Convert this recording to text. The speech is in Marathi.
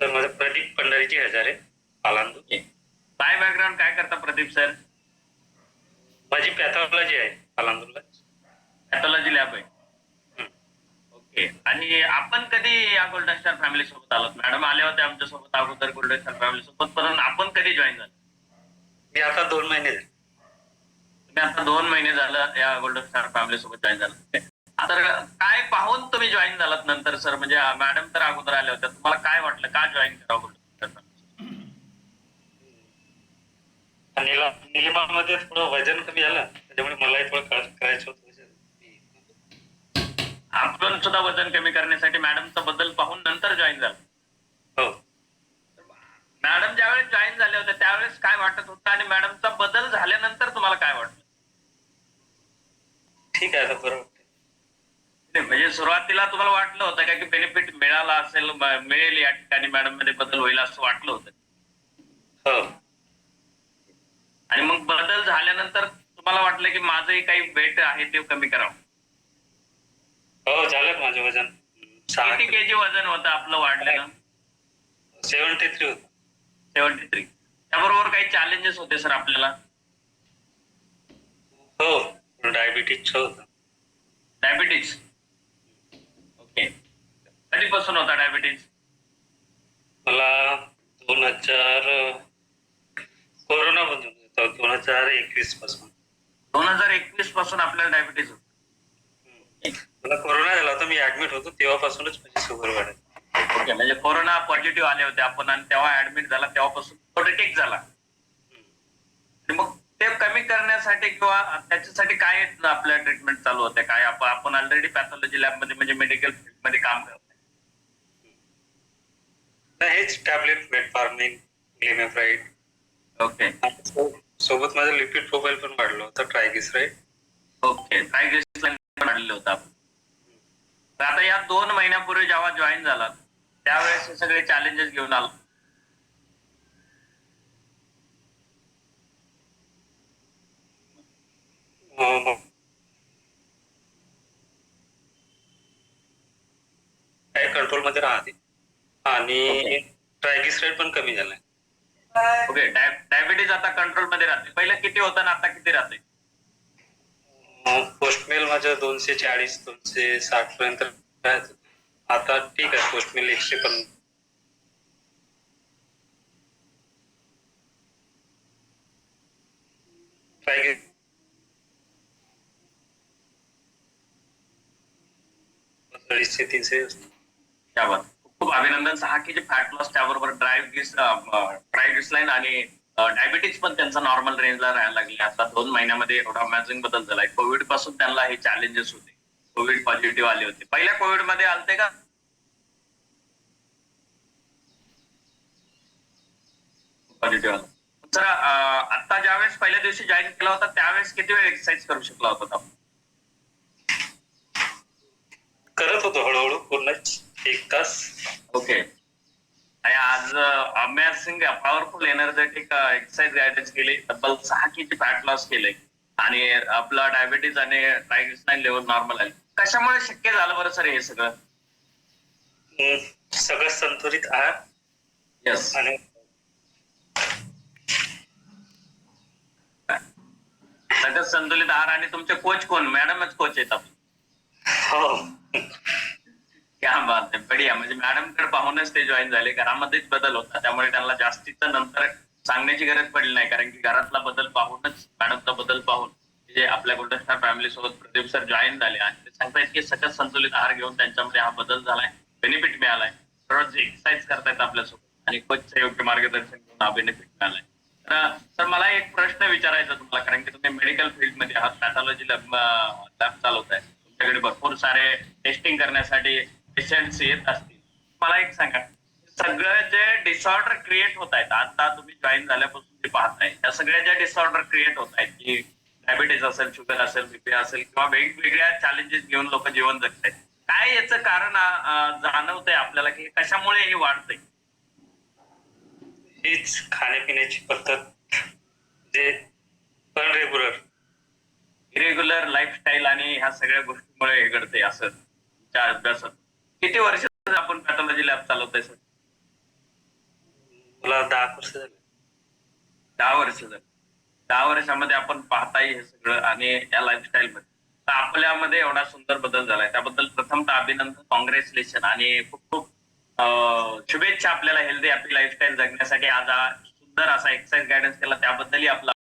तर माझं प्रदीप पंढरीची हजारे पालांदू ओके. काय बॅकग्राऊंड काय करता प्रदीप सर? माझी पॅथॉलॉजी आहे पालांदूला पॅथॉलॉजी लॅब आहे. ओके. आणि आपण कधी या गोल्डन स्टार फॅमिली सोबत आलोत? मॅडम आल्या होत्या आमच्यासोबत अगोदर गोल्डन स्टार फॅमिली सोबत परंतु आपण कधी जॉईन झालो? मी आता दोन महिने झाले. तुम्ही आता दोन महिने झालं या गोल्डन स्टार फॅमिली सोबत जॉईन झालं. तर काय पाहून तुम्ही जॉईन झालात नंतर सर म्हणजे मॅडम तर अगोदर आल्या होत्या तुम्हाला का जॉईन करावं ला- निलिमामध्ये थोडं वजन कमी झालं त्याच्यामुळे मलाही थोडं करायचं होतं. आपण सुद्धा वजन कमी करण्यासाठी मॅडमचा बदल पाहून नंतर जॉईन झालं. हो. मॅडम ज्यावेळेस जॉईन झाले होते त्यावेळेस काय वाटत होतं आणि मॅडमचा बदल झाल्यानंतर तुम्हाला काय वाटलं? ठीक आहे आता बरं वाटतं नाही, म्हणजे सुरुवातीला तुम्हाला वाटलं होतं का की बेनिफिट मिळाला असेल मिळेल या ठिकाणी मॅडममध्ये बदल होईल असं वाटलं होतं? हो. आणि मग बदल झाल्यानंतर तुम्हाला वाटलं की माझंही काही वेट आहे ते कमी करावं? हो झालं माझं वजन. किती केजी वजन होतं आपलं वाढलेलं? सेव्हन्टी थ्री होतं. Seventy three. त्याबरोबर काही चॅलेंजेस होते सर आपल्याला? हो होतं. डायबिटीज ओके कधीपासून होता डायबिटीज मला दोन हजार कोरोना मधून होतं दोन हजार एकवीसपासून. दोन हजार एकवीसपासून आपल्याला डायबिटीज होत. मला कोरोना झाला होता मी ऍडमिट होतो तेव्हापासूनच माझी शुगर वाढत ओके म्हणजे कोरोना पॉझिटिव्ह आले होते आपण आणि तेव्हा ऍडमिट झाला तेव्हापासून तो डिटेक्ट झाला मग ते कमी करण्यासाठी किंवा त्याच्यासाठी काय आपल्या ट्रीटमेंट चालू होते काय आपण आपण ऑलरेडी पॅथॉलॉजी लॅबमध्ये म्हणजे मेडिकल फील्डमध्ये काम करतो हेच टॅबलेट मेटफार्मिंग लिमेफ्राईड ओके सोबत माझं लिपिड प्रोफाईल पण वाढलं होतं ट्रायगिसराईड ओके ट्रायग्लिसराईड वाढलेलं होतं आपण. तर आता या दोन महिन्यापूर्वी जेव्हा जॉईन झाला त्यावेळेस हे सगळे चॅलेंजेस घेऊन आलो. कंट्रोलमध्ये राहते. आणि Okay. ट्रायगिसराईड पण कमी झालाय. ओके डायबिटीज़ आता कंट्रोल मध्ये राहते. पहिलं किती होतं आणि आता किती राहते? पोस्टमेल माझं दोनशे चाळीस दोनशे साठ पर्यंत आता ठीक आहे पोस्टमेल एकशे पण. ट्रायगिस अडीचशे तीनशे. त्यावर खूप अभिनंदन सहा जे फॅट लॉस त्याबरोबर ड्रायग्लिस डिसलाईन आणि डायबिटीज पण त्यांचा नॉर्मल रेंजला राहायला लागले. आता दोन महिन्यामध्ये एवढा अमॅझिंग बदल झालाय. कोविडपासून त्यांना हे चॅलेंजेस होते. कोविड पॉझिटिव्ह आले होते. पहिल्या कोविडमध्ये आलते का? पॉझिटिव्ह आला. सर आता ज्यावेळेस पहिल्या दिवशी जॉईन केला होता त्यावेळेस किती वेळ एक्सरसाइज करू शकला होता आपण? करत होतो हळूहळू पूर्ण. एक तास. ओके. आणि आज amazing powerful energetic exercise guidance केली तब्बल सहा केजी फॅट लॉस केले आणि आपला डायबिटीज आणि ट्रायग्लिसराईड लेवल नॉर्मल आले कशामुळे शक्य झालं बरं सर हे सगळं? सगळं संतुलित आहार. येस आणि सगळं संतुलित आहार. आणि तुमचे कोच कोण? मॅडमच कोच आहेत आपले हो. क्या बात आहे बढिया. म्हणजे मॅडमकडे पाहूनच ते जॉईन झाले. घरामध्येच बदल होता. त्यामुळे त्यांना जास्तीचं नंतर सांगण्याची गरज पडली नाही. कारण की घरातला बदल पाहूनच मॅडमचा बदल पाहून जे आपल्या गोल्डन स्टार फॅमिली सोबत प्रदीप सर जॉईन झाले आणि ते सांगतायत की सतत संतुलित आहार घेऊन त्यांच्यामध्ये हा बदल झालाय बेनिफिट मिळालाय. रोज एक्सरसाइज करतायत आपल्यासोबत. आणि कोचचं योग्य मार्गदर्शन घेऊन हा बेनिफिट मिळालाय. तर सर मला एक प्रश्न विचारायचा तुम्हाला. कारण की तुम्ही मेडिकल फील्डमध्ये आहात पॅथॉलॉजी लॅब लॅब चालवताय. तुमच्याकडे भरपूर सारे टेस्टिंग करण्यासाठी पेशंट्स येत असतील. मला एक सांगा सगळं जे डिसऑर्डर क्रिएट होत आहेत आता तुम्ही जॉईन झाल्यापासून जे पाहताय त्या सगळ्या ज्या डिसऑर्डर क्रिएट होत आहेत की डायबिटीज असेल शुगर असेल बीपी असेल किंवा वेगवेगळ्या चॅलेंजेस घेऊन लोक जीवन जगत आहेत काय याचं कारण जाणवतंय आपल्याला की कशामुळे हे वाढतंय? हीच खाण्यापिण्याची पद्धत जे अनरेग्युलर इरेग्युलर लाईफस्टाईल आणि ह्या सगळ्या गोष्टीमुळे हे घडते असं तुमच्या अभ्यासात. किती वर्ष आपण पॅथॉलॉजी लॅब चालवतोय सर? मला दहा वर्ष झाले. दहा वर्ष झाली. दहा वर्षामध्ये आपण पाहताय हे सगळं आणि या लाईफस्टाईल मध्ये. तर आपल्यामध्ये एवढा सुंदर बदल झालाय. त्याबद्दल प्रथमतः अभिनंदन कॉंग्रॅच्युलेशन आणि खूप खूप शुभेच्छा आपल्याला हेल्दी हॅपी लाईफस्टाईल जगण्यासाठी. आज सुंदर असा एक्सरसाइज गायडन्स केला. त्याबद्दलही आपला